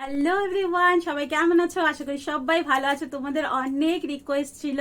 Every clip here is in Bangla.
হ্যালো এভরিওয়ান সবাই কেমন আছো? আশা করি সবাই ভালো আছো। তোমাদের অনেক রিকোয়েস্ট ছিল।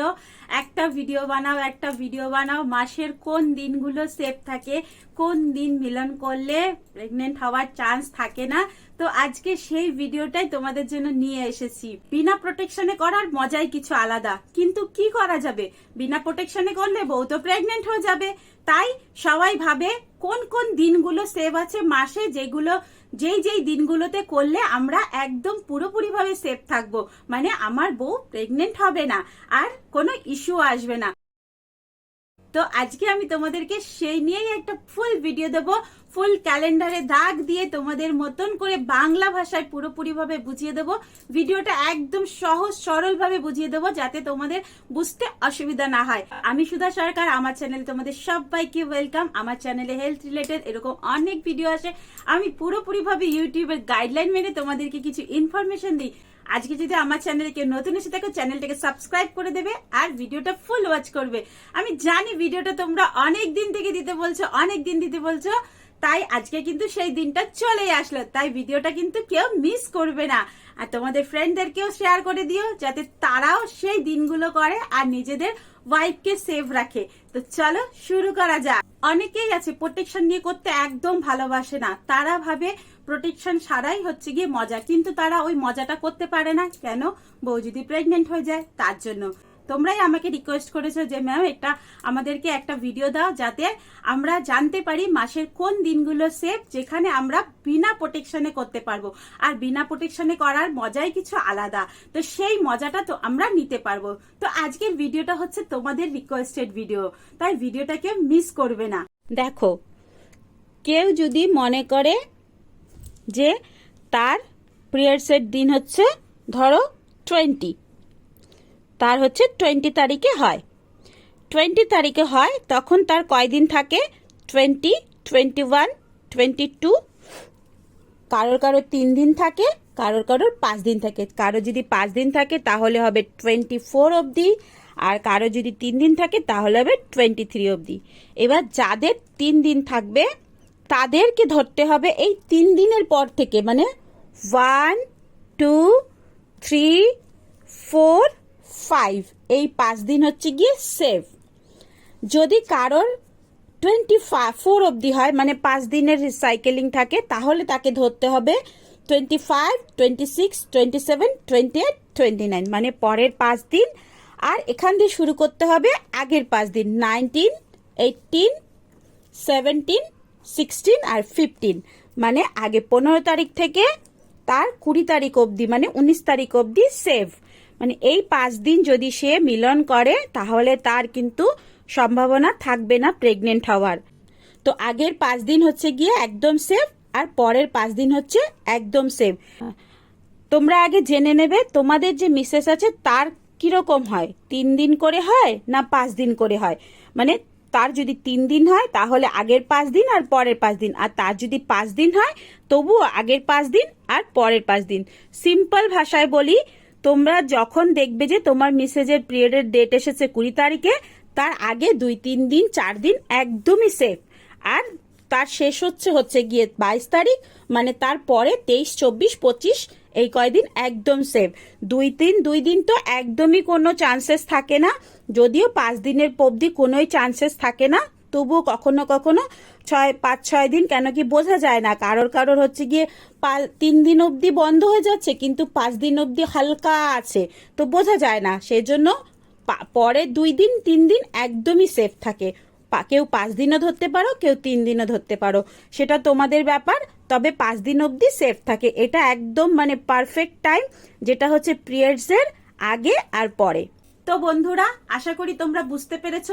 একটা ভিডিও বানাও, একটা ভিডিও বানাও। মাসের কোন দিনগুলো সেফ থাকে, কোন দিন মিলন করলে প্রেগনেন্ট হওয়ার চান্স থাকে না? তো আজকে সেই ভিডিওটাই তোমাদের জন্য নিয়ে এসেছি। বিনা প্রোটেকশনে করার মজাই কিছু আলাদা। কিন্তু কি করা যাবে? বিনা প্রোটেকশনে করলে বউ তো প্রেগনেন্ট হয়ে যাবে। তাই সবাই ভাবে কোন কোন দিনগুলো সেভ আছে, মাসে যেগুলো যেই যেই দিনগুলোতে করলে আমরা একদম পুরোপুরিভাবে সেফ থাকব। মানে আমার বউ প্রেগনেন্ট হবে না, আর কোনো ইস্যু আসবে না। তো আজকে আমি তোমাদেরকে সেই নিয়েই একটা ফুল ভিডিও দেব। ফুল ক্যালেন্ডারে দাগ দিয়ে তোমাদের মতন করে বাংলা ভাষায় পুরোপুরিভাবে বুঝিয়ে দেব। ভিডিওটা একদম সহজ সরল ভাবে বুঝিয়ে দেবো যাতে তোমাদের বুঝতে অসুবিধা না হয়। আমি সুধা সরকার, আমার চ্যানেলে তোমাদের সবাইকে ওয়েলকাম আমার চ্যানেলে হেলথ রিলেটেড এরকম অনেক ভিডিও আসে। আমি পুরোপুরিভাবে ইউটিউবের গাইডলাইন মেনে তোমাদেরকে কিছু ইনফরমেশন দিই। আজকে যদি আমার চ্যানেলে কেউ নতুন এসে থাকো চ্যানেলটাকে সাবস্ক্রাইব করে দেবে আর ভিডিওটা ফুল ওয়াচ করবে। আমি জানি ভিডিওটা তোমরা অনেক দিন থেকে দিতে বলছো, অনেক দিন দিতে বলছো, তাই আজকে কিন্তু সেই দিনটা চলেই আসলো। তাই ভিডিওটা কিন্তু কেউ মিস করবে না। আর তোমাদের ফ্রেন্ডদেরকেও শেয়ার করে দিও, যাতে তারাও সেই দিনগুলো করে আর নিজেদের ওয়াইফকে সেভ রাখে। তো চলো শুরু করা যাক। অনেকেই আছে প্রোটেকশন নিয়ে করতে একদম ভালোবাসে না। তারা ভাবে প্রোটেকশন ছাড়াই হচ্ছে গিয়ে মজা। কিন্তু তারা ওই মজাটা করতে পারে না। কেন? বউ যদি প্রেগনেন্ট হয়ে যায়, তার জন্য। তোমরাই আমাকে রিকোয়েস্ট করেছ যে ম্যাম একটা আমাদেরকে একটা ভিডিও দাও যাতে আমরা জানতে পারি মাসের কোন দিনগুলো সেফ যেখানে আমরা বিনা প্রোটেকশনে করতে পারব। আর বিনা প্রোটেকশনে করার মজাই কিছু আলাদা। তো সেই মজাটা তো আমরা নিতে পারব। তো আজকের ভিডিওটা হচ্ছে তোমাদের রিকোয়েস্টেড ভিডিও তাই ভিডিওটাকে মিস করবে না। দেখো, কেউ যদি মনে করে যে তার পিরিয়ডসের দিন হচ্ছে, ধরো টোয়েন্টি তার হচ্ছে টোয়েন্টি তারিখে হয়। টোয়েন্টি তারিখে হয়, তখন তার কয়দিন থাকে? Twenty twenty one twenty two কারোর কারোর তিন দিন থাকে, কারোর কারোর পাঁচ দিন থাকে। কারও যদি পাঁচ দিন থাকে, তাহলে হবে টোয়েন্টি ফোর অবধি। আর কারও যদি তিন দিন থাকে, তাহলে হবে টোয়েন্টি থ্রি অবধি। এবার যাদের তিন দিন থাকবে তাদেরকে ধরতে হবে এই তিন দিনের পর থেকে মানে one two three four five এই পাঁচ দিন হচ্ছে গিয়ে সেভ যদি কারোর টোয়েন্টি ফোর অবধি হয় মানে পাঁচ দিনের সাইকেলিং থাকে, তাহলে তাকে ধরতে হবে twenty five twenty six twenty seven twenty eight twenty nine মানে পরের পাঁচ দিন। আর এখান দিয়ে শুরু করতে হবে আগের পাঁচ দিন নাইনটিন এইটিন সেভেন্টিন সিক্সটিন আর ফিফটিন মানে আগে পনেরো তারিখ থেকে তার কুড়ি তারিখ অবধি মানে উনিশ তারিখ অবধি সেভ মানে এই পাঁচ দিন যদি সে মিলন করে, তাহলে তার কিন্তু সম্ভাবনা থাকবে না প্রেগনেন্ট হওয়ার। তো আগের পাঁচ দিন হচ্ছে গিয়ে একদম সেফ আর পরের পাঁচ দিন হচ্ছে একদম সেফ তোমরা আগে জেনে নেবে, তোমাদের যে মিসেস আছে, তার কীরকম হয়? তিন দিন করে হয় না পাঁচ দিন করে হয়? মানে তার যদি তিন দিন হয়, তাহলে আগের পাঁচ দিন আর পরের পাঁচ দিন। আর তার যদি পাঁচ দিন হয়, তবুও আগের পাঁচ দিন আর পরের পাঁচ দিন। সিম্পল ভাষায় বলি, তোমরা যখন দেখবে যে তোমার মেসেজের পিরিয়ডের ডেট এসেছে কুড়ি তারিখে, তার আগে দুই, তিন দিন, চার দিন একদমই সেফ আর তার শেষ হচ্ছে হচ্ছে গিয়ে বাইশ তারিখ মানে তার পরে তেইশ, চব্বিশ, পঁচিশ এই কয়দিন একদম সেফ দুই তিন, দুই দিন তো একদমই কোনো চান্সেস থাকে না। যদিও পাঁচ দিনের অবধি কোনোই চান্সেস থাকে না। তবুও কখনো কখনো ছয়, পাঁচ, ছয় দিন কেন কি বোঝা যায় না। কারোর কারোর হচ্ছে গিয়ে তিন দিন অবধি বন্ধ হয়ে যাচ্ছে, কিন্তু পাঁচ দিন অবধি হালকা আছে। তো বোঝা যায় না। সেই জন্য পরে দুই দিন, তিন দিন একদমই সেফ থাকে। কেউ পাঁচ দিনও ধরতে পারো, কেউ তিন দিনও ধরতে পারো। সেটা তোমাদের ব্যাপার। তবে পাঁচ দিন অবধি সেফ থাকে। এটা একদম মানে পারফেক্ট টাইম যেটা হচ্ছে পিরিয়ডসের আগে আর পরে। তো বন্ধুরা, আশা করি তোমরা বুঝতে পেরেছ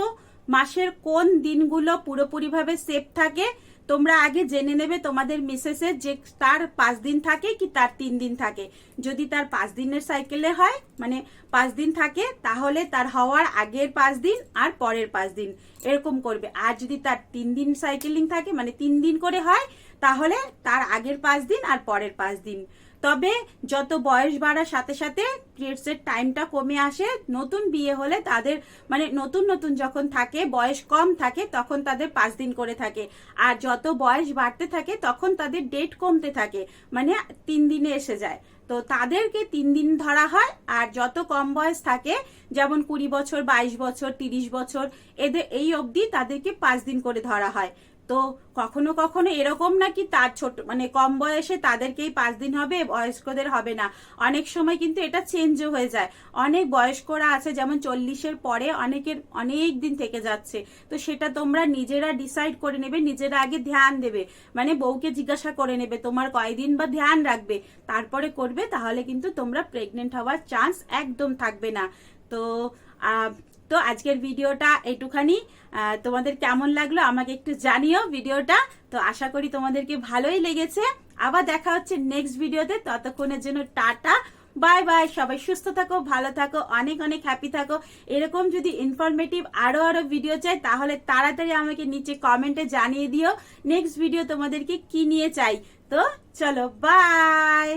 মাসের কোন দিনগুলো পুরোপুরিভাবে সেফ থাকে। তোমরা আগে জেনে নেবে তোমাদের মিসেসের যে তার পাঁচ দিন থাকে কি তার তিন দিন থাকে। যদি তার পাঁচ দিনের সাইকেলে হয় মানে পাঁচ দিন থাকে, তাহলে তার হওয়ার আগের পাঁচ দিন আর পরের পাঁচ দিন। এরকম করবে। আর যদি তার তিন দিন সাইকেলিং থাকে মানে তিন দিন করে হয়, তাহলে তার আগের পাঁচ দিন আর পরের পাঁচ দিন। তবে যত বয়স বাড়ার সাথে সাথে পিরিয়ডসের টাইমটা কমে আসে, নতুন বিয়ে হলে তাদের মানে নতুন নতুন যখন থাকে, বয়স কম থাকে, তখন তাদের পাঁচ দিন করে থাকে। আর যত বয়স বাড়তে থাকে, তখন তাদের ডেট কমতে থাকে মানে তিন দিনে এসে যায়। তো তাদেরকে তিন দিন ধরা হয়, আর যত কম বয়স থাকে, যেমন কুড়ি বছর, বাইশ বছর, তিরিশ বছর, এদের, এই অবধি তাদেরকে পাঁচ দিন করে ধরা হয়। তো কখনো কখনো এরকম নাকি তার ছোট মানে কম বয়সে তাদেরকেই পাঁচ দিন হবে, বয়স্কদের হবে না। অনেক সময় কিন্তু এটা চেঞ্জও হয়ে যায়। অনেক বয়স্করা আছে, যেমন চল্লিশের পরে অনেকের অনেক দিন থেকে যাচ্ছে। তো সেটা তোমরা নিজেরা ডিসাইড করে নেবে, নিজেরা আগে ধ্যান দেবে। মানে বউকে জিজ্ঞাসা করে নেবে, তোমার কয়দিন বা ধ্যান রাখবে? তারপরে করবে, তাহলে কিন্তু তোমরা প্রেগনেন্ট হওয়ার চান্স একদম থাকবে না। তো তো আজকের ভিডিওটা এইটুখানি তোমাদের কেমন লাগল আমাকে একটু জানিও ভিডিওটা। তো আশা করি তোমাদেরকে ভালোই লেগেছে। আবার দেখা হচ্ছে নেক্সট ভিডিওতে। ততক্ষণের জন্য টাটা। বাই বাই সবাই সুস্থ থাকো, ভালো থাকো, অনেক অনেক হ্যাপি থাকো। এরকম যদি ইনফরমেটিভ আরও আরও ভিডিও চাই, তাহলে তাড়াতাড়ি আমাকে নিচে কমেন্টে জানিয়ে দিও। নেক্সট ভিডিও তোমাদেরকে কি নিয়ে চাই? তো চলো বাই